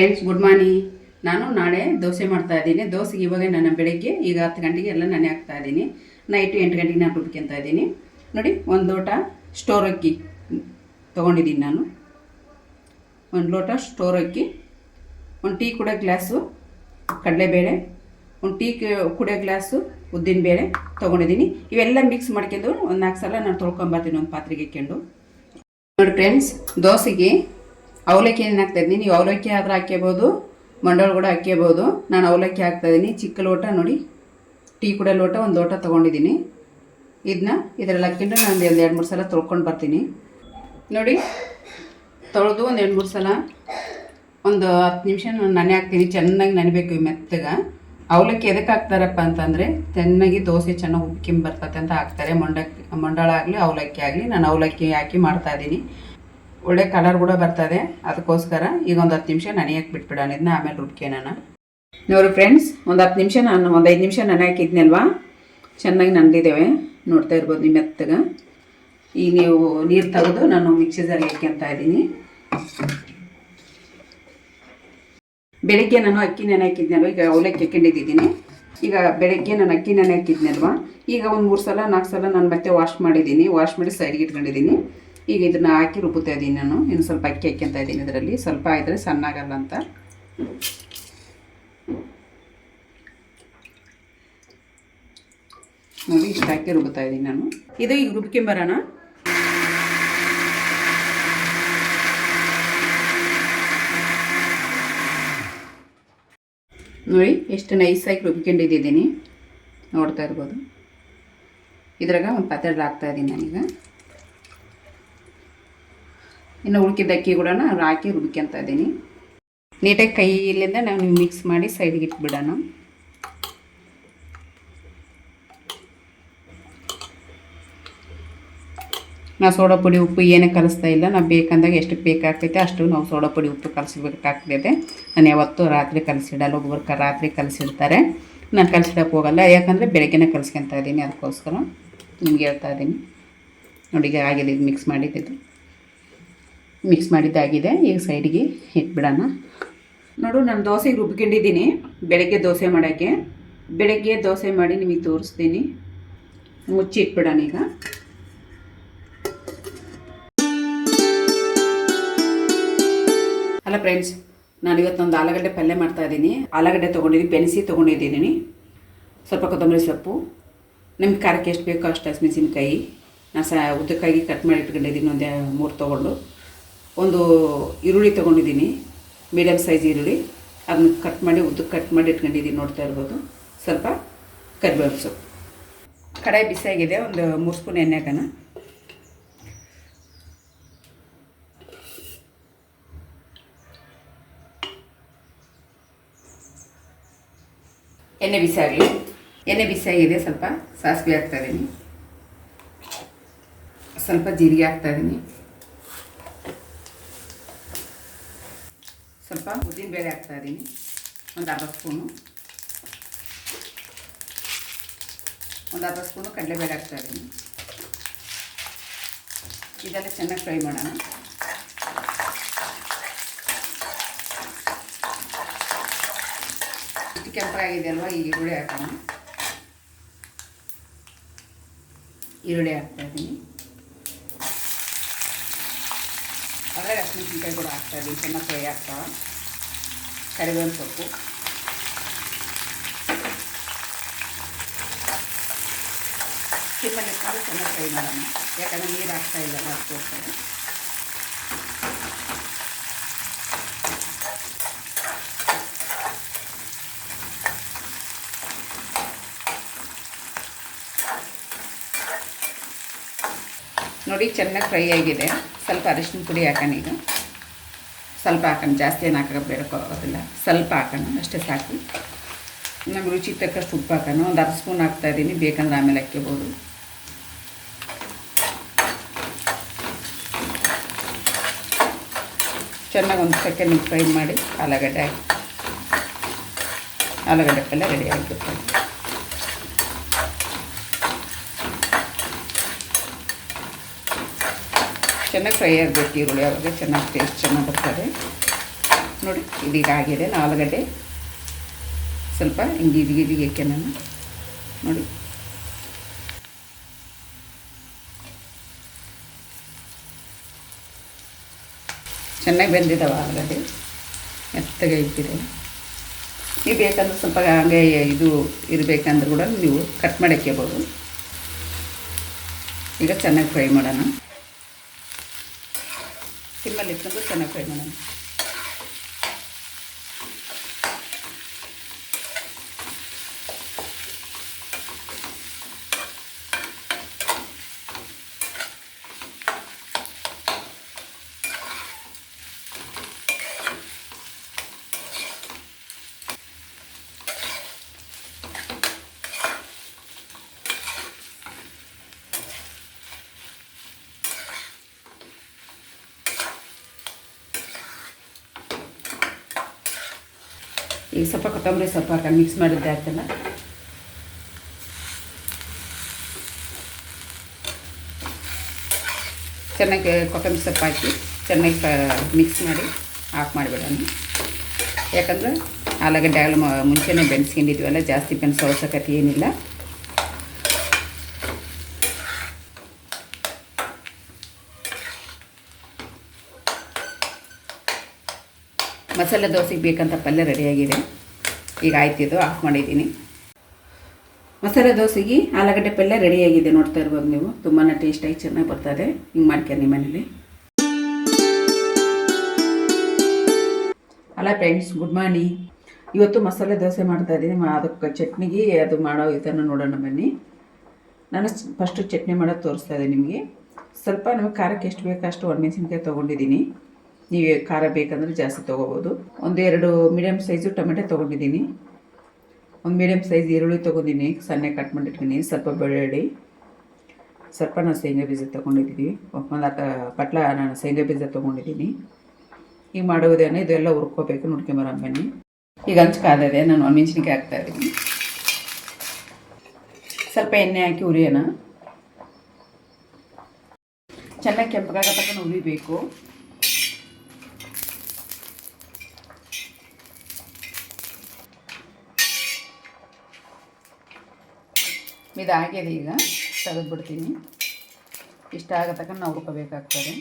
Friends good morning ನಾನು ನಾಳೆ ದೋಸೆ ಮಾಡ್ತಾ ಇದ್ದೀನಿ. ದೋಸೆಗೆ ಇವಾಗ ನಾನು ಬೆಳಗ್ಗೆ ಈಗ ಹತ್ತು ಗಂಟೆಗೆ ಎಲ್ಲ ನೆನೆ ಹಾಕ್ತಾ ಇದ್ದೀನಿ. ನೈಟು ಎಂಟು ಗಂಟೆಗೆ ನಾನು ರುಬ್ಕೊಂತ ಇದ್ದೀನಿ. ನೋಡಿ, ಒಂದು ಲೋಟ ಸ್ಟೋರ್ ಅಕ್ಕಿ ತೊಗೊಂಡಿದ್ದೀನಿ ನಾನು. ಒಂದು ಲೋಟ ಸ್ಟೋರ್ ಅಕ್ಕಿ, ಒಂದು ಟೀ ಕುಡಿಯೋ ಗ್ಲಾಸು ಕಡಲೆಬೇಳೆ, ಒಂದು ಟೀ ಕುಡಿಯೋ ಗ್ಲಾಸು ಉದ್ದಿನಬೇಳೆ ತೊಗೊಂಡಿದ್ದೀನಿ. ಇವೆಲ್ಲ ಮಿಕ್ಸ್ ಮಾಡ್ಕೊಂಡು ಒಂದು ನಾಲ್ಕು ಸಲ ನಾನು ತೊಳ್ಕೊಂಬರ್ತೀನಿ ಒಂದು ಪಾತ್ರೆಗೆ ಇಕ್ಕೊಂಡು. ನೋಡಿ ಫ್ರೆಂಡ್ಸ್ ದೋಸೆಗೆ ಅವಲಕ್ಕಿ ಏನು ಹಾಕ್ತಾ ಇದ್ದೀನಿ? ನೀವು ಅವಲಕ್ಕಿ ಆದರೆ ಹಾಕ್ಕೋಬೋದು ಮಂಡೋಳು ಕೂಡ ಹಾಕ್ಕೋಬೋದು ನಾನು ಅವಲಕ್ಕಿ ಹಾಕ್ತಾ ಇದ್ದೀನಿ. ಚಿಕ್ಕ ಲೋಟ ನೋಡಿ. ಟೀ ಕೂಡ ಲೋಟ, ಒಂದು ಲೋಟ ತೊಗೊಂಡಿದ್ದೀನಿ. ಇದನ್ನ ಇದರಲ್ಲಿ ಹಾಕ್ಕೊಂಡು ನಾನು ಒಂದು ಎರಡು ಮೂರು ಸಲ ತೊಳ್ಕೊಂಡು ಬರ್ತೀನಿ. ನೋಡಿ, ತೊಳೆದು ಒಂದು ಎರಡು ಮೂರು ಸಲ, ಒಂದು ಹತ್ತು ನಿಮಿಷ ನಾನು ನೆನೆ ಹಾಕ್ತೀನಿ. ಚೆನ್ನಾಗಿ ನೆನೆಬೇಕು ಮೆತ್ತಗೆ. ಅವಲಕ್ಕಿ ಎದಕ್ಕೆ ಹಾಕ್ತಾರಪ್ಪ ಅಂತಂದರೆ, ಚೆನ್ನಾಗಿ ದೋಸೆ ಚೆನ್ನಾಗಿ ಉಪ್ಕೊಂಡ್ ಬರ್ತದೆ ಅಂತ ಹಾಕ್ತಾರೆ. ಮಂಡಕ್ಕಿ ಮಂಡಳ ಆಗಲಿ ಅವಲಕ್ಕಿ ಆಗಲಿ. ನಾನು ಅವಲಕ್ಕಿ ಹಾಕಿ ಮಾಡ್ತಾ ಇದ್ದೀನಿ. ಒಳ್ಳೆ ಕಲರ್ ಕೂಡ ಬರ್ತದೆ. ಅದಕ್ಕೋಸ್ಕರ ಈಗ ಒಂದು ಹತ್ತು ನಿಮಿಷ ನೆನೆಯಕ್ಕೆ ಬಿಟ್ಬಿಡೋಣ. ಇದನ್ನ ಆಮೇಲೆ ರುಬ್ಕೋಣ ನೋಡಿ ಫ್ರೆಂಡ್ಸ್ ಒಂದು ಹತ್ತು ನಿಮಿಷ ನಾನು, ಒಂದು ಐದು ನಿಮಿಷ ನೆನೆ ಹಾಕಿದ್ನಲ್ವಾ ಚೆನ್ನಾಗಿ ನಂದಿದ್ದೇವೆ ನೋಡ್ತಾ ಇರ್ಬೋದು ನಿಮ್ಮ ಮೆತ್ತಗೆ ಈಗ ನೀವು ನೀರು ತೆಗೆದು ನಾನು ಮಿಕ್ಸಿ ಜಾರಿಗೆ ಹಾಕ್ಕೊಂತ ಇದ್ದೀನಿ. ಬೆಳಗ್ಗೆ ನಾನು ಅಕ್ಕಿ ನೆನೆ ಈಗ ಅವಲಕ್ಕಿ ಹಾಕೊಂಡಿದ್ದೀನಿ ಈಗ ಬೆಳಗ್ಗೆ ನಾನು ಅಕ್ಕಿ ನೆನೆ ಈಗ ಒಂದು ಮೂರು ಸಲ ನಾಲ್ಕು ಸಲ ನಾನು ಮತ್ತೆ ವಾಶ್ ಮಾಡಿದ್ದೀನಿ. ವಾಶ್ ಮಾಡಿ ಸೈಡ್ಗೆ ಇಟ್ಕೊಂಡಿದ್ದೀನಿ. ಈಗ ಇದನ್ನ ಹಾಕಿ ರುಬ್ಬುತ್ತಾ ಇದ್ದೀನಿ ನಾನು. ಇನ್ನು ಸ್ವಲ್ಪ ಅಕ್ಕಿ ಹಾಕ್ಯಂತ ಇದ್ದೀನಿ ಇದರಲ್ಲಿ. ಸ್ವಲ್ಪ ಇದ್ರೆ ಸಣ್ಣಾಗಲ್ಲ ಅಂತ. ನೋಡಿ, ಇಷ್ಟು ಹಾಕಿ ರುಬ್ಬುತ್ತಾ ಇದ್ದೀನಿ ನಾನು. ಇದು ಈಗ ರುಬ್ಕೊಂಬರೋಣ ನೋಡಿ, ಎಷ್ಟು ನೈಸಾಗಿ ರುಬ್ಕೊಂಡಿದ್ದೀನಿ. ನೋಡ್ತಾ ಇರ್ಬೋದು. ಇದ್ರಾಗ ಒಂದು ಪಾತ್ರೆ ಹಾಕ್ತಾ ಇದ್ದೀನಿ ನಾನೀಗ. ಇನ್ನು ಉಳ್ಕಿದ ಅಕ್ಕಿ ಕೂಡ ಹಾಕಿ ರುಬ್ಕೊಂತ ಇದ್ದೀನಿ. ನೀಟಾಗಿ ಕೈಯಿಲ್ಲಿಂದ ನಾವು ಮಿಕ್ಸ್ ಮಾಡಿ ಸೈಡ್ಗೆ ಇಟ್ಬಿಡೋಣ. ನಾವು ಸೋಡಾ ಪುಡಿ, ಉಪ್ಪು ಏನೇ ಕಲಿಸ್ತಾ ಇಲ್ಲ, ನಾವು ಬೇಕಂದಾಗ ಎಷ್ಟು ಬೇಕಾಗ್ತೈತೆ ಅಷ್ಟು ನಾವು ಸೋಡಾ ಪುಡಿ, ಉಪ್ಪು ಕಲಿಸ್ಬೇಕಾಗ್ತೈತೆ. ನಾನು ಯಾವತ್ತೂ ರಾತ್ರಿ ಕಲಿಸಿಡಲ್ಲ ಒಬ್ಬರು ರಾತ್ರಿ ಕಲಿಸಿಡ್ತಾರೆ. ನಾನು ಕಲಿಸಿಡಕ್ಕೆ ಹೋಗಲ್ಲ, ಯಾಕಂದರೆ ಬೆಳಗ್ಗೆನೇ ಕಲಿಸ್ಕೊತಾ ಇದ್ದೀನಿ ಅದಕ್ಕೋಸ್ಕರ ನಿಮ್ಗೆ ಹೇಳ್ತಾ ಇದ್ದೀನಿ. ನೋಡಿ ಆಗಿದೆ, ಇದು ಮಿಕ್ಸ್ ಮಾಡಿದ್ದು. ಮಿಕ್ಸ್ ಮಾಡಿದ್ದಾಗಿದೆ. ಈಗ ಸೈಡಿಗೆ ಇಟ್ಬಿಡೋಣ. ನೋಡು, ನಾನು ದೋಸೆಗೆ ರುಬ್ಕೊಂಡಿದ್ದೀನಿ. ಬೆಳಗ್ಗೆ ದೋಸೆ ಮಾಡೋಕ್ಕೆ. ಬೆಳಗ್ಗೆ ದೋಸೆ ಮಾಡಿ ನಿಮಗೆ ತೋರಿಸ್ತೀನಿ. ಮುಚ್ಚಿ ಇಟ್ಬಿಡೋಣ ಈಗ. ಅಲ್ಲ ಫ್ರೆಂಡ್ಸ್ ನಾನು ಇವತ್ತೊಂದು ಆಲೂಗಡ್ಡೆ ಪಲ್ಯ ಮಾಡ್ತಾ ಇದ್ದೀನಿ. ಆಲೂಗಡ್ಡೆ ತೊಗೊಂಡಿದ್ದೀನಿ, ಬೆನೆಸಿ ತೊಗೊಂಡಿದ್ದೀನಿ. ಸ್ವಲ್ಪ ಕೊತ್ತಂಬರಿ ಸೊಪ್ಪು. ನಿಮ್ಗೆ ಖಾರಕ್ಕೆ ಎಷ್ಟು ಬೇಕೋ ಅಷ್ಟು ಹಸಿಮೆಣಸಿನ್ಕಾಯಿ. ನಾನು ಸ ಉದ್ದಕ್ಕಾಗಿ ಕಟ್ ಮಾಡಿ ಇಟ್ಕೊಂಡಿದ್ದೀನಿ, ಒಂದು ಮೂರು ತೊಗೊಂಡು. ಒಂದು ಈರುಳ್ಳಿ ತೊಗೊಂಡಿದ್ದೀನಿ ಮೀಡಿಯಮ್ ಸೈಜ್ ಈರುಳ್ಳಿ. ಅದನ್ನ ಕಟ್ ಮಾಡಿ, ಉದ್ದು ಕಟ್ ಮಾಡಿ ಇಟ್ಕೊಂಡಿದ್ದೀನಿ ನೋಡ್ತಾ ಇರ್ಬೋದು. ಸ್ವಲ್ಪ ಕರಿಬೇವು ಸೊಪ್ಪು. ಕಡಾಯಿ ಬಿಸಿಯಾಗಿದೆ, ಒಂದು ಮೂರು ಸ್ಪೂನ್ ಎಣ್ಣೆ ಹಾಕೋಣ. ಎಣ್ಣೆ ಬಿಸಿಯಾಗಲಿ ಎಣ್ಣೆ ಬಿಸಿಯಾಗಿದೆ, ಸ್ವಲ್ಪ ಸಾಸಿವೆ ಹಾಕ್ತಾಯಿದ್ದೀನಿ ಸ್ವಲ್ಪ ಜೀರಿಗೆ ಹಾಕ್ತಾಯಿದ್ದೀನಿ ಸ್ವಲ್ಪ ಉದ್ದಿನಬೇಳೆ ಹಾಕ್ತಾಯಿದ್ದೀನಿ ಒಂದು ಅರ್ಧ ಸ್ಪೂನು. ಒಂದು ಅರ್ಧ ಸ್ಪೂನು ಕಡಲೆಬೇಳೆ ಹಾಕ್ತಾಯಿದ್ದೀನಿ ಇದೆಲ್ಲ ಚೆನ್ನಾಗಿ ಫ್ರೈ ಮಾಡೋಣ. ಇಷ್ಟು ಕೆಂಪಾಗಿದೆ ಅಲ್ವಾ ಈಗ ಈರುಳ್ಳಿ ಹಾಕೋಣ. ಈರುಳ್ಳಿ ಹಾಕ್ತಾ ಇದ್ದೀನಿ ಅದ್ರಾಗ ಹಸಿಮೆಣಸಿನ್ಕಾಯಿ ಕೂಡ ಹಾಕ್ತಾ ಇದ್ದೀನಿ ಚೆನ್ನಾಗಿ ಫ್ರೈ ಆಗ್ತಾವ ಕರಿಬೇವಿನ ಸೊಪ್ಪು ಸಿಮ್ಮಲ್ಲಿ ಇಟ್ಕೊಂಡು ಚೆನ್ನಾಗಿ ಫ್ರೈ ಮಾಡೋಣ ಯಾಕಂದರೆ ನೀರು ಹಾಕ್ತಾ ಇಲ್ಲ ಅದಕ್ಕೋಸ್ಕರ ನೋಡಿ ಚೆನ್ನಾಗಿ ಫ್ರೈ ಆಗಿದೆ ಸ್ವಲ್ಪ ಅರಿಶಿನ ಪುಡಿ ಹಾಕೋಣ ಈಗ. ಸ್ವಲ್ಪ ಹಾಕೋಣ, ಜಾಸ್ತಿ ಏನು ಹಾಕೋ ಬೇಡಕ್ಕೋಗೋದಿಲ್ಲ ಸ್ವಲ್ಪ ಹಾಕೋಣ, ಅಷ್ಟೇ ಸಾಕು. ನಮ್ಗೆ ರುಚಿ ತಕ್ಕಷ್ಟು ಉಪ್ಪು ಹಾಕೋಣ. ಒಂದು ಅರ್ಧ ಸ್ಪೂನ್ ಹಾಕ್ತಾಯಿದ್ದೀನಿ ಬೇಕಂದ್ರೆ ಆಮೇಲೆ ಹಾಕ್ಕೋಬೋದು ಚೆನ್ನಾಗಿ ಒಂದು ಸೆಕೆಂಡ್ ಫ್ರೈ ಮಾಡಿ ಆಲೂಗಡ್ಡೆ ಹಾಕಿ. ಆಲೂಗಡ್ಡೆ ಪಲ್ಯ ರೆಡಿ ಆಗಿಬಿಡ್ತಾರೆ ಚೆನ್ನಾಗಿ ಫ್ರೈ ಆಗಬೇಕು ಈರುಳ್ಳಿ ಆವಾಗ ಚೆನ್ನಾಗಿ ಟೇಸ್ಟ್ ಚೆನ್ನಾಗಿ ಬರ್ತದೆ. ನೋಡಿ ಇದೀಗ ಆಗಿದೆ ಆಲೂಗಡ್ಡೆ ಸ್ವಲ್ಪ ಹಿಂಗೆ ಇದಿಗೆ ಇದಿಗೆ ನಾನು? ನೋಡಿ. ಚೆನ್ನಾಗಿ ಬೆಂದಿದ್ದಾವೆ ಆಲೂಗಡ್ಡೆ ಮೆತ್ತಗೆ ಇಟ್ಟಿದೆ. ನೀವು ಬೇಕಂದ್ರೆ ಸ್ವಲ್ಪ ಹಂಗೆ ಇದು ಇರಬೇಕಂದ್ರೆ ಕೂಡ ನೀವು ಕಟ್ ಮಾಡಿ ಹಾಕ್ಯಬೋದು ಈಗ ಚೆನ್ನಾಗಿ ಫ್ರೈ ಮಾಡೋಣ. ಸಿಮ್ಮಲ್ಲಿ ಇಟ್ಕೊಂಡು ಚೆನ್ನಾಗಿ ಫ್ರೈ ಮಾಡೋಣ. ಈಗ ಸ್ವಲ್ಪ ಕೊತ್ತಂಬರಿ ಸೊಪ್ಪು ಹಾಕೊಂಡು ಮಿಕ್ಸ್ ಮಾಡಿದ್ದೆ ಆಯ್ತಲ್ಲ? ಚೆನ್ನಾಗಿ ಕೊತ್ತಂಬರಿ ಸೊಪ್ಪು ಹಾಕಿ ಚೆನ್ನಾಗಿ ಮಿಕ್ಸ್ ಮಾಡಿ ಆಫ್ ಮಾಡಿಬಿಡೋಣ. ಯಾಕಂದ್ರೆ ಆಲೂಗಡ್ಡೆ ಆಗಲು ಮುಂಚೆನೇ ಬೆನ್ಸ್ಕೊಂಡಿದ್ವಲ್ಲ, ಜಾಸ್ತಿ ಬೆನ್ಸೋ ಅವಶ್ಯಕತೆ ಏನಿಲ್ಲ. ಮಸಾಲೆ ದೋಸೆಗೆ ಬೇಕಂತ ಪಲ್ಯ ರೆಡಿಯಾಗಿದೆ. ಈಗ ಆಯ್ತಿದ್ದು ಆಫ್ ಮಾಡಿದ್ದೀನಿ. ಮಸಾಲೆ ದೋಸೆಗೆ ಆಲೂಗಡ್ಡೆ ಪಲ್ಯ ರೆಡಿಯಾಗಿದೆ ನೋಡ್ತಾ ಇರ್ಬೋದು ನೀವು. ತುಂಬಾ ಟೇಸ್ಟಾಗಿ ಚೆನ್ನಾಗಿ ಬರ್ತದೆ ಹಿಂಗೆ ಮಾಡ್ಕೊಂಡು ನಿಮ್ಮ ಮನೇಲಿ. ಹಲೋ ಫ್ರೆಂಡ್ಸ್ ಗುಡ್ ಮಾರ್ನಿಂಗ್ ಇವತ್ತು ಮಸಾಲೆ ದೋಸೆ ಮಾಡ್ತಾ ಇದ್ದೀನಿ. ಅದಕ್ಕೆ ಚಟ್ನಿಗೆ ಅದು ಮಾಡೋ ಇದನ್ನು ನೋಡೋಣ ಬನ್ನಿ. ನಾನು ಫಸ್ಟು ಚಟ್ನಿ ಮಾಡೋದು ತೋರಿಸ್ತಾ ಇದ್ದೀನಿ ನಿಮಗೆ. ಸ್ವಲ್ಪ ನಮಗೆ ಖಾರಕ್ಕೆ ಎಷ್ಟು ಬೇಕೋ ಅಷ್ಟು ಒಣಮೆಣಸಿನ್ಕಾಯಿ ತೊಗೊಂಡಿದ್ದೀನಿ. ನೀವು ಖಾರ ಬೇಕಂದರೆ ಜಾಸ್ತಿ ತೊಗೋಬೋದು. ಒಂದು ಎರಡು ಮೀಡಿಯಮ್ ಸೈಜು ಟೊಮೆಟೊ ತೊಗೊಂಡಿದ್ದೀನಿ. ಒಂದು ಮೀಡಿಯಮ್ ಸೈಜ್ ಈರುಳ್ಳಿ ತೊಗೊಂಡಿದ್ದೀನಿ. ಸಣ್ಣ ಕಟ್ ಮಾಡಿಟ್ತೀನಿ ಸ್ವಲ್ಪ ಬೆಳ್ಳುಳ್ಳಿ, ಸ್ವಲ್ಪ ನಾನು ಶೇಂಗಾ ಬೀಜ ತೊಗೊಂಡಿದ್ದೀವಿ ಒಂದು ಪಟ್ಲ ನಾನು ಶೇಂಗಾ ಬೀಜ ತೊಗೊಂಡಿದ್ದೀನಿ. ಈಗ ಮಾಡುವುದೇನೋ ಇದೆಲ್ಲ ಹುರ್ಕೋಬೇಕು. ನೋಡ್ಕೊಂಬರ ಬನ್ನಿ. ಈಗ ಹಂಚ್ಕಾದಿದೆ ನಾನು ಮೆಣಸಿನ್ಕಾಯಿ ಹಾಕ್ತಾ ಇದ್ದೀನಿ. ಸ್ವಲ್ಪ ಎಣ್ಣೆ ಹಾಕಿ ಉರಿಯೋಣ ಚೆನ್ನಾಗಿ ಕೆಂಪಗಾಗ ತಕ್ಕ ಉರಿಬೇಕು ಇದಾಗಿದೆ ಈಗ, ತೆಗೆದ್ಬಿಡ್ತೀನಿ. ಇಷ್ಟ ಆಗೋ ತಕ್ಕ ನಾವು ಹುಡ್ಕೋಬೇಕಾಗ್ತದೆ.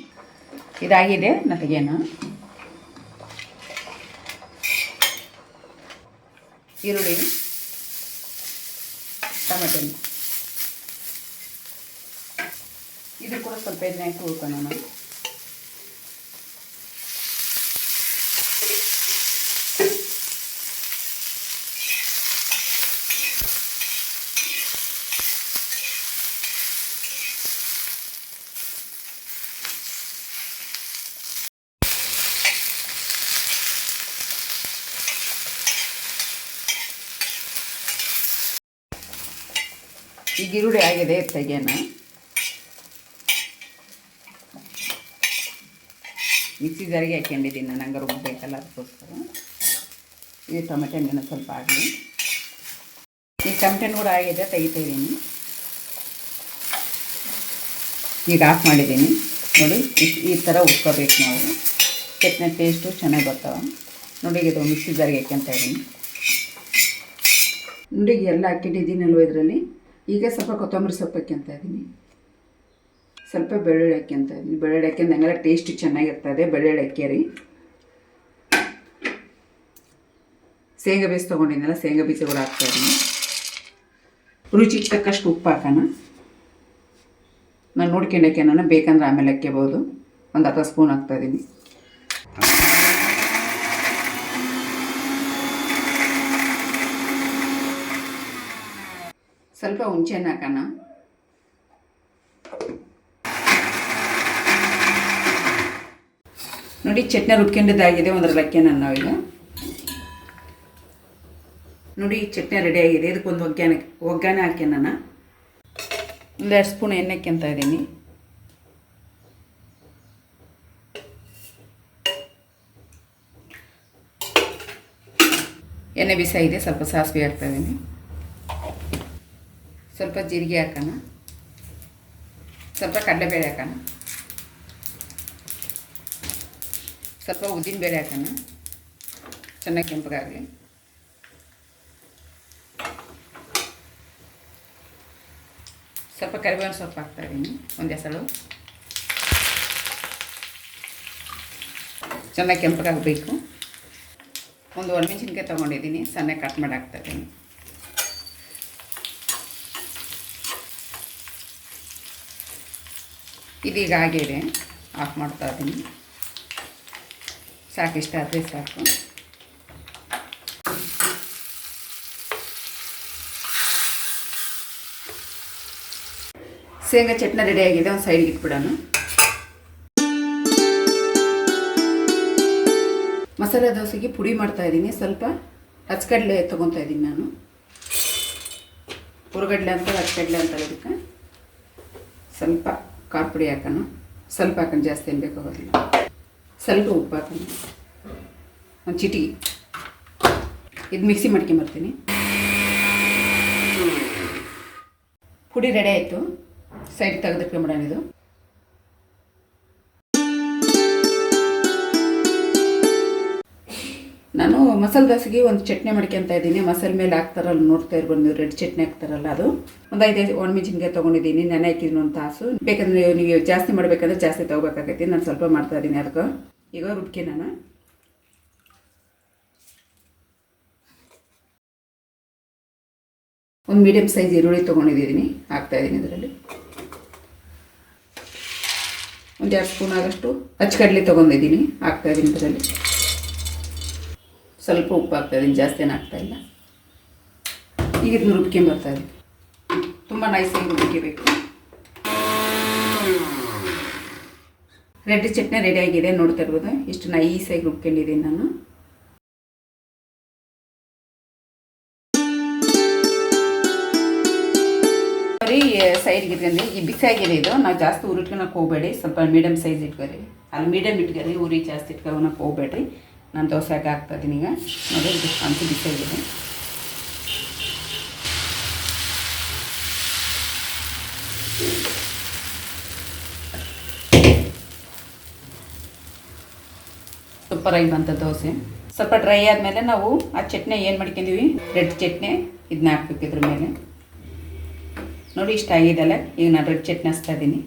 ಇದಾಗಿದೆ ನಾ ತೆಗಿಯೋಣ ಈರುಳ್ಳಿ, ಟೊಮೆಟೊ. ಇದು ಕೂಡ ಸ್ವಲ್ಪ ಎಣ್ಣೆ ಹಾಕಿ ಹುರ್ಕೊಳ್ಳೋಣ. ಈಗ ಆಗಿದೆ ತೆಗೆನ ಮಿಕ್ಸಿ ಜಾರಿಗೆ ಹಾಕೊಂಡಿದ್ದೀನಿ ನಾನು ಹಂಗೆ ರುಬ್ಬಬೇಕಲ್ಲ ಅದಕ್ಕೋಸ್ಕರ. ಈ ಟೊಮೆಟೊ ಹಣ್ಣು ಸ್ವಲ್ಪ ಆಗಲಿ. ಈ ಟೊಮೆಟೆ ಕೂಡ ಆಗಿದೆ, ತೆಗಿತಾ ಇದ್ದೀನಿ. ಈಗ ಆಫ್ ಮಾಡಿದ್ದೀನಿ. ನೋಡಿ, ಈ- ಥರ ಉಟ್ಕೋಬೇಕು ನಾವು. ಚಟ್ನಿ ಟೇಸ್ಟು ಚೆನ್ನಾಗಿ ಬರ್ತಾವೆ. ನೋಡಿ ಇದು ಮಿಕ್ಸಿ ಜಾರಿಗೆ ಹಾಕ್ಕೊಂತ ಇದ್ದೀನಿ. ನೋಡಿ, ಎಲ್ಲ ಹಾಕಿಟ್ಟಿದ್ದೀನಲ್ವ ಇದರಲ್ಲಿ? ಈಗ ಸ್ವಲ್ಪ ಕೊತ್ತಂಬರಿ ಸೊಪ್ಪು ಹಾಕ್ಯಂತ ಇದ್ದೀನಿ. ಸ್ವಲ್ಪ ಬೆಳ್ಳುಳ್ಳಿ ಹಾಕ್ಯಂತ ಇದ್ದೀನಿ. ಬೆಳ್ಳುಳ್ಳಿ ಅಕ್ಕಿ ಹಂಗೆಲ್ಲ ಟೇಸ್ಟ್ ಚೆನ್ನಾಗಿರ್ತದೆ ಬೆಳ್ಳುಳ್ಳಿ ಹಾಕ್ಯರಿ ಶೇಂಗಾ ಬೀಜ ತೊಗೊಂಡಿದ್ದೆಲ್ಲ ಶೇಂಗಾ ಬೀಜ ಕೂಡ ಹಾಕ್ತಾ ಇದ್ದೀನಿ. ರುಚಿಗೆ ತಕ್ಕಷ್ಟು ಉಪ್ಪು ಹಾಕೋಣ. ನಾನು ನೋಡ್ಕೊಂಡು ಹಾಕ್ಯಾನ ಬೇಕಂದ್ರೆ ಆಮೇಲೆ ಹಾಕ್ಯಬೋದು. ಒಂದು ಹತ್ತು ಸ್ಪೂನ್ ಹಾಕ್ತಾ ಸ್ವಲ್ಪ ಹುಣಸೆಹಣ್ಣು ಹಾಕೋಣ. ನೋಡಿ ಚಟ್ನಿ ರುಬ್ಕೊಂಡಿದ್ದಾಗಿದೆ ಲಕ್ಕೆ ನಾನು ನಾವೀಗ ನೋಡಿ ಚಟ್ನಿ ರೆಡಿ ಆಗಿದೆ. ಇದಕ್ಕೊಂದು ಒಗ್ಗರಣೆ ಒಗ್ಗರಣೆ ಹಾಕ್ಯಾನ ನಾನು. ಎರಡು ಸ್ಪೂನ್ ಎಣ್ಣೆ ಹಾಕ್ಯಂತ ಇದ್ದೀನಿ. ಎಣ್ಣೆ ಬಿಸಾಯಿದೆ, ಸ್ವಲ್ಪ ಸಾಸಿವೆ ಹಾಕ್ತಾ ಇದ್ದೀನಿ. ಸ್ವಲ್ಪ ಜೀರಿಗೆ ಹಾಕೋಣ. ಸ್ವಲ್ಪ ಕಡಲೆಬೇಳೆ ಹಾಕೋಣ. ಸ್ವಲ್ಪ ಉದ್ದಿನಬೇಳೆ ಹಾಕೋಣ. ಚೆನ್ನಾಗಿ ಕೆಂಪಗಾಗಲಿ. ಸ್ವಲ್ಪ ಕರಿಬೇವಿನ ಸೊಪ್ಪು ಹಾಕ್ತಾಯಿದ್ದೀನಿ ಒಂದು ಹೆಸಳು ಚೆನ್ನಾಗಿ ಕೆಂಪಗಾಗಬೇಕು. ಒಂದು ಒಣಮೆಣಸಿನ್ಕಾಯಿ ತೊಗೊಂಡಿದ್ದೀನಿ ಸಣ್ಣ ಕಟ್ ಮಾಡಿ ಹಾಕ್ತಾ ಇದೀಗ ಆಗಿದೆ. ಆಫ್ ಮಾಡ್ತಾ ಇದ್ದೀನಿ ಸಾಕಿಷ್ಟ ಆದರೆ ಸಾಕು. ಶೇಂಗಾ ಚಟ್ನಿ ರೆಡಿ ಆಗಿದೆ. ಒಂದು ಸೈಡ್ಗೆ ಇಟ್ಬಿಡೋಣ. ಮಸಾಲೆ ದೋಸೆಗೆ ಪುಡಿ ಮಾಡ್ತಾ ಇದ್ದೀನಿ ಸ್ವಲ್ಪ ಹಚ್ಕಡ್ಲೆ ತೊಗೊತಾ ಇದ್ದೀನಿ ನಾನು. ಹುರುಗಡ್ಲೆ ಅಂತ, ಹಚ್ಕಡ್ಲೆ ಅಂತ ಇದಕ್ಕೆ ಸ್ವಲ್ಪ ಖಾರ ಪುಡಿ ಹಾಕೋಣ ಸ್ವಲ್ಪ ಹಾಕೊಂಡು ಜಾಸ್ತಿ ಏನು ಬೇಕಾಗೋದಿಲ್ಲ ಸ್ವಲ್ಪ ಉಪ್ಪು ಹಾಕೋಣ ಒಂದು ಚಿಟಿಗೆ ಇದು ಮಿಕ್ಸಿ ಮಾಡ್ಕೊಂಬರ್ತೀನಿ ಪುಡಿ ರೆಡಿ ಆಯಿತು. ಸೈಡ್ ತೆಗೆದಿಟ್ಕೊಂಬಿಡೋಣ ಇದು. ನಾನು ಮಸಾಲೆ ದೋಸೆಗೆ ಒಂದು ಚಟ್ನಿ ಮಾಡ್ಕೊಂತ ಇದ್ದೀನಿ. ಮಸಾಲೆ ಮೇಲೆ ಹಾಕ್ತಾರಲ್ಲ, ನೋಡ್ತಾ ಇರ್ಬೋದು ನೀವು, ರೆಡ್ ಚಟ್ನಿ ಹಾಕ್ತಾರಲ್ಲ ಅದು. ಒಂದು ಐದೈದು ಒಣಮೆಣಸಿನ್ಕಾಯಿ ತೊಗೊಂಡಿದ್ದೀನಿ, ನೆನೆ ಹಾಕಿದ್ದೀನಿ ಒಂದು ತಾಸು. ಬೇಕಂದ್ರೆ ನೀವು ಜಾಸ್ತಿ ಮಾಡಬೇಕಂದ್ರೆ ಜಾಸ್ತಿ ತೊಗೋಬೇಕಾಗೈತಿ ನಾನು ಸ್ವಲ್ಪ ಮಾಡ್ತಾ ಇದ್ದೀನಿ ಅದಕ್ಕೆ. ಈಗ ರುಬ್ಕೆ ನಾನು. ಒಂದು ಮೀಡಿಯಮ್ ಸೈಜ್ ಈರುಳ್ಳಿ ತೊಗೊಂಡಿದ್ದೀನಿ, ಹಾಕ್ತಾ ಇದ್ದೀನಿ ಇದರಲ್ಲಿ. ಒಂದು ಎರಡು ಸ್ಪೂನ್ ಆದಷ್ಟು ತಗೊಂಡಿದ್ದೀನಿ ತೊಗೊಂಡಿದ್ದೀನಿ, ಹಾಕ್ತಾ ಇದ್ದೀನಿ ಇದರಲ್ಲಿ. ಸ್ವಲ್ಪ ಉಪ್ಪು ಹಾಕ್ತಾ ಇದ್ದೀನಿ ಜಾಸ್ತಿ ಏನು ಹಾಕ್ತಾ ಇಲ್ಲ. ಈಗ ಇದನ್ನ ಇದೆ. ತುಂಬ ನೈಸಾಗಿ ರುಬ್ಕೋಬೇಕು. ರೆಡ್ ಚಟ್ನಿ ರೆಡಿ ಆಗಿದೆ, ನೋಡ್ತಾ ಇರ್ಬೋದು. ಇಷ್ಟು ನೈಸಾಗಿ ರುಬ್ಕೊಂಡಿದ್ದೀನಿ ನಾನು. ಸೈಡ್ಗೆ ಇಟ್ಕೊಂಡು ಈ ಬಿಸಿಯಾಗಿದೆ ಇದು. ನಾವು ಜಾಸ್ತಿ ಉರಿಟ್ಕೊಳಕ್ಕೆ ಹೋಗ್ಬೇಡಿ. ಸ್ವಲ್ಪ ಮೀಡಿಯಮ್ ಸೈಜ್ ಇಟ್ಕೊರಿ. ಅಲ್ಲಿ ಮೀಡಿಯಮ್ ಇಟ್ಕೊರಿ ಉರಿ ಜಾಸ್ತಿ ಇಟ್ಕೊಳಕ್ಕೆ ಹೋಗಬೇಡ್ರಿ. ನಾನು ದೋಸೆ ಹಾಕಿ ಹಾಕ್ತಾ ಇದ್ದೀನಿ ಈಗ. ನೋಡಿ, ಇದು ಅಂತೂ ಬಿಸಿಯಾಗಿದೆ ಸೂಪರಾಗಿ ಬಂತ ದೋಸೆ. ಸ್ವಲ್ಪ ಡ್ರೈ ಆದಮೇಲೆ ನಾವು ಆ ಚಟ್ನಿ ಏನು ಮಾಡ್ಕೊಂಡಿವಿ ರೆಡ್ ಚಟ್ನಿ ಇದನ್ನ ಹಾಕ್ಬೇಕು ಇದ್ರ ಮೇಲೆ. ನೋಡಿ, ಇಷ್ಟ ಆಗಿದೆಲ್ಲ ಈಗ ನಾನು ರೆಡ್ ಚಟ್ನಿ ಹಚ್ತಾ ಇದ್ದೀನಿ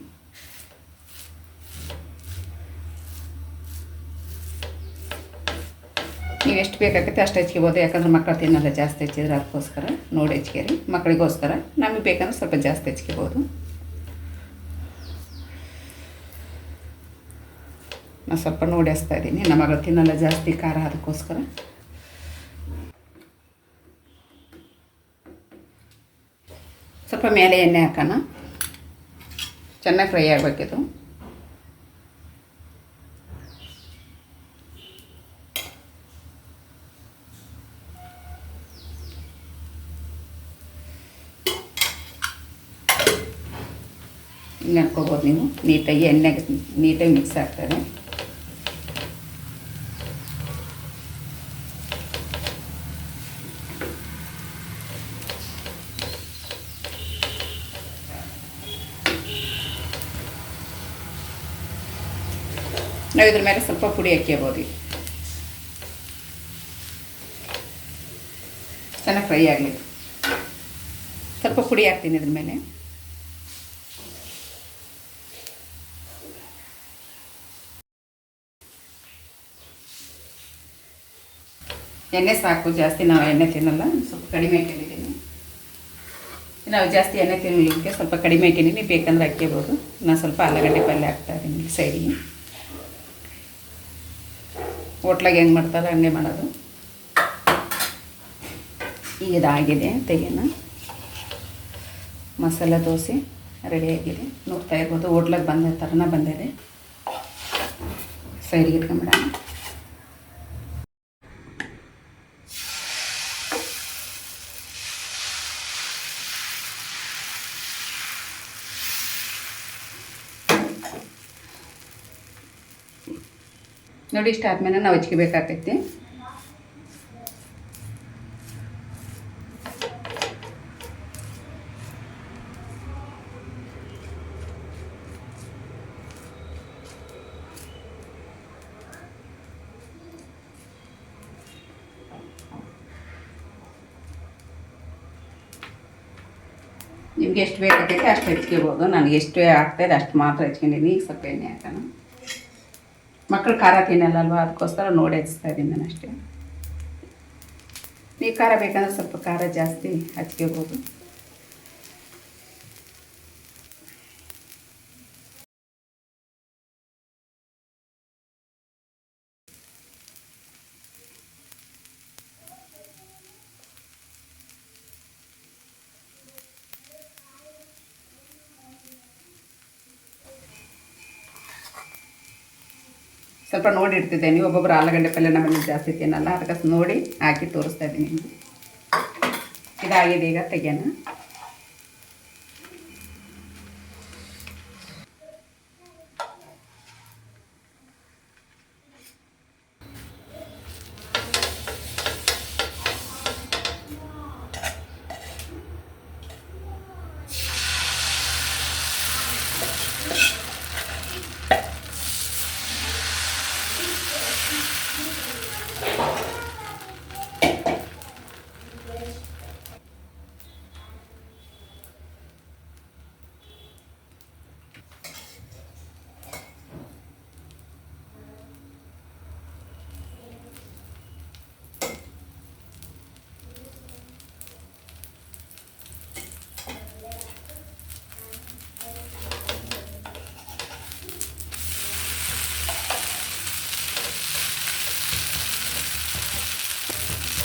ನೀವು ಎಷ್ಟು ಬೇಕಾಗುತ್ತೆ ಅಷ್ಟು ಹೆಚ್ಕೋಬೋದು ಯಾಕಂದ್ರೆ ಮಕ್ಕಳು ತಿನ್ನಲ್ಲ ಜಾಸ್ತಿ ಹೆಚ್ಚಿದ್ರೆ ಅದಕ್ಕೋಸ್ಕರ ನೋಡಿ ಹೆಚ್ಕೇರಿ ಮಕ್ಕಳಿಗೋಸ್ಕರ ನಮಗೆ ಬೇಕಂದ್ರೆ ಸ್ವಲ್ಪ ಜಾಸ್ತಿ ಹೆಚ್ಕೋಬೋದು ನಾನು ಸ್ವಲ್ಪ ನೋಡಿ ಹಚ್ತಾ ಇದ್ದೀನಿ. ನಮ್ಮ ಮಗಳು ತಿನ್ನಲ್ಲ ಜಾಸ್ತಿ ಖಾರ, ಅದಕ್ಕೋಸ್ಕರ. ಸ್ವಲ್ಪ ಮೇಲೆ ಎಣ್ಣೆ ಹಾಕೋಣ. ಚೆನ್ನಾಗಿ ಫ್ರೈ ಆಗಬೇಕಿದು. ಹಿಂಗೆ ನೀವು. ನೀಟಾಗಿ ಎಣ್ಣೆಗೆ ನೀಟಾಗಿ ಮಿಕ್ಸ್ ಆಗ್ತದೆ. ನಾವು ಇದ್ರ ಮೇಲೆ ಸ್ವಲ್ಪ ಪುಡಿ ಹಾಕ್ಕೋಬೋದು ಚೆನ್ನಾಗಿ ಫ್ರೈ ಆಗಲಿ. ಸ್ವಲ್ಪ ಪುಡಿ ಹಾಕ್ತೀನಿ ಇದ್ರ ಮೇಲೆ. ಎಣ್ಣೆ ಸಾಕು, ಜಾಸ್ತಿ ನಾವು ಎಣ್ಣೆ ತಿನ್ನಲ್ಲ, ಸ್ವಲ್ಪ ಕಡಿಮೆ ಇಟ್ಟಿದ್ದೀನಿ ನಾವು ಜಾಸ್ತಿ ಎಣ್ಣೆ ತಿನ್ನಲಿಕ್ಕೆ ಸ್ವಲ್ಪ ಕಡಿಮೆ ಇಟ್ಟಿದ್ದೀನಿ ಬೇಕಂದ್ರೆ ಹಾಕ್ಕೋಬೋದು ನಾನು ಸ್ವಲ್ಪ ಆಲೂಗಡ್ಡೆ ಪಲ್ಯ ಹಾಕ್ತಾ ಇದ್ದೀನಿ ಸೈಡಿಗೆ. ಹೋಟ್ಲಾಗೆ ಹೆಂಗೆ ಮಾಡ್ತಾರೆ ಹಂಗೆ ಮಾಡೋದು. ಈಗ ಇದಾಗಿದೆ ತೆಗೆಯೋಣ. ಮಸಾಲೆ ದೋಸೆ ರೆಡಿಯಾಗಿದೆ ನೋಡ್ತಾ ಇರ್ಬೋದು, ಹೋಟ್ಲಾಗೆ ಬಂದ ಥರನ ಬಂದಿದೆ. ಸೈಡ್ಗೆ ಇಟ್ಕೊಂಬಿಡೋಣ. ನೋಡಿ, ಇಷ್ಟು ಆದಮೇಲೆ ನಾವು ಹಚ್ಕೋಬೇಕಾಗ್ತೈತಿ ನಿಮ್ಗೆ ಎಷ್ಟು ಬೇಕಾಗೈತೆ ಅಷ್ಟು ಹೆಚ್ಕೋಬೋದು ನನಗೆ ಎಷ್ಟು ಆಗ್ತಾಯಿದೆ ಅಷ್ಟು ಮಾತ್ರ ಹೆಚ್ಕೊಂಡಿದ್ದೀನಿ ಈಗ ಸ್ವಲ್ಪ ಎಣ್ಣೆ ಹಾಕೋಣ. ಮಕ್ಕಳು ಖಾರ ತಿನ್ನಲ್ಲ ಅಲ್ವಾ ಅದಕ್ಕೋಸ್ಕರ ನೋಡಿ ಹಚ್ತಾ ಇದ್ದೀನಿ ನಾನು ಅಷ್ಟೇ. ನೀವು ಖಾರ ಬೇಕಂದ್ರೆ ಸ್ವಲ್ಪ ಖಾರ ಜಾಸ್ತಿ ಹಚ್ಕೋಬೋದು. ಸ್ವಲ್ಪ ನೋಡಿ ಇಡ್ತಿದ್ದೆ ನೀವು ಒಬ್ಬೊಬ್ರು ಆಲೂಗಡ್ಡೆ ಪಲ್ಯ ನಮ್ಮಲ್ಲಿ ಜಾಸ್ತಿ ತಿನ್ನಲ್ಲ. ಅದಕ್ಕೆ ನೋಡಿ ಹಾಕಿ ತೋರಿಸ್ತಾ ಇದ್ದೀನಿ ಇದಾಗಿದೆ ಈಗ ತೆಗೆಯೋಣ.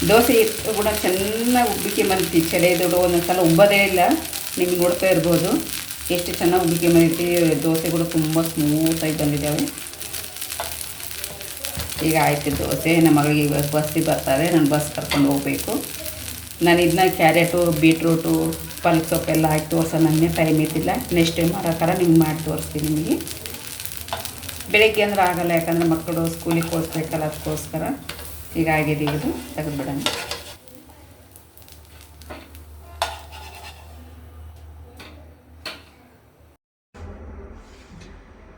ದೋಸೆ ಕೂಡ ಚೆನ್ನಾಗಿ ಉಬ್ಬಿಕೆ ಬಂದಿತ್ತು ಚಳಿ ದೊಡ್ಡ ಒಂದೊಂದ್ಸಲ ಉಬ್ಬದೇ ಇಲ್ಲ. ನಿಮ್ಗೆ ನೋಡ್ತಾ ಇರ್ಬೋದು. ಎಷ್ಟು ಚೆನ್ನಾಗಿ ಉಬ್ಬಿಕೆ ಬಂದೈತಿ ದೋಸೆ ಕೂಡ ತುಂಬ ಸ್ಮೂತಾಗಿ ಬಂದಿದ್ದಾವೆ. ಈಗ ಆಯಿತು ದೋಸೆ. ನಮ್ಮ ಮಗಳಿಗೆ ಇವಾಗ ಬಸ್ಸಿಗೆ ಬರ್ತಾರೆ. ನಾನು ಬಸ್ ಕರ್ಕೊಂಡು ಹೋಗಬೇಕು. ನಾನು ಇದನ್ನ ಕ್ಯಾರೆಟು, ಬೀಟ್ರೂಟು, ಪಲ್ಕ್ ಸೊಪ್ಪೆಲ್ಲ ಹಾಕಿ ತೋರಿಸೋ ನನಗೆ ಟೈಮ್ ಇದ್ದಿಲ್ಲ ನೆಕ್ಸ್ಟ್ ಟೈಮ್ ಮಾಡೋಕ್ಕಾರ ನಿಮ್ಗೆ ಮಾಡಿ ತೋರಿಸ್ತೀನಿ ನಿಮಗೆ. ಬೆಳಗ್ಗೆ ಅಂದ್ರೆ ಆಗಲ್ಲ. ಯಾಕಂದರೆ ಮಕ್ಕಳು ಸ್ಕೂಲಿಗೆ ಕಳಿಸ್ಬೇಕಲ್ಲ ಅದಕ್ಕೋಸ್ಕರ. ಈಗ ಆಗಿದೆ ಇದು ತೆಗೆದುಬಿಡೋಣ.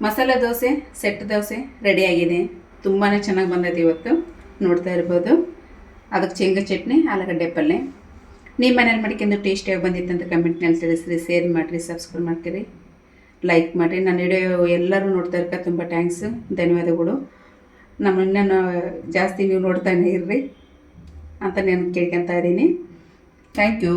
ಮಸಾಲೆ ದೋಸೆ, ಸೆಟ್ ದೋಸೆ ರೆಡಿಯಾಗಿದೆ ತುಂಬಾ ಚೆನ್ನಾಗಿ ಬಂದೈತೆ ಇವತ್ತು. ನೋಡ್ತಾ ಇರ್ಬೋದು. ಅದಕ್ಕೆ ಶೇಂಗಾ ಚಟ್ನಿ, ಆಲೂಗಡ್ಡೆ ಪಲ್ಯ ನಿಮ್ಮ ಮನೇಲಿ ಮಾಡ್ಕೊಂಡು ಟೇಸ್ಟಿಯಾಗಿ ಬಂದಿತ್ತು ಅಂತ ಕಮೆಂಟ್ನಲ್ಲಿ ತಿಳಿಸ್ರಿ. ಶೇರ್ ಮಾಡಿರಿ, ಸಬ್ಸ್ಕ್ರೈಬ್ ಮಾಡ್ತೀರಿ ಲೈಕ್ ಮಾಡಿರಿ. ನನ್ನ ವಿಡಿಯೋ ಎಲ್ಲರೂ ನೋಡ್ತಾ ಇರ್ಕ ತುಂಬ ಥ್ಯಾಂಕ್ಸು ಧನ್ಯವಾದಗಳು. ನಮ್ಮ ಇನ್ನೂ ಜಾಸ್ತಿ ನೀವು ನೋಡ್ತಾನೆ ಇರ್ರಿ ಅಂತ ನಾನು ಕೇಳ್ಕೊತಾ ಇದ್ದೀನಿ. Thank you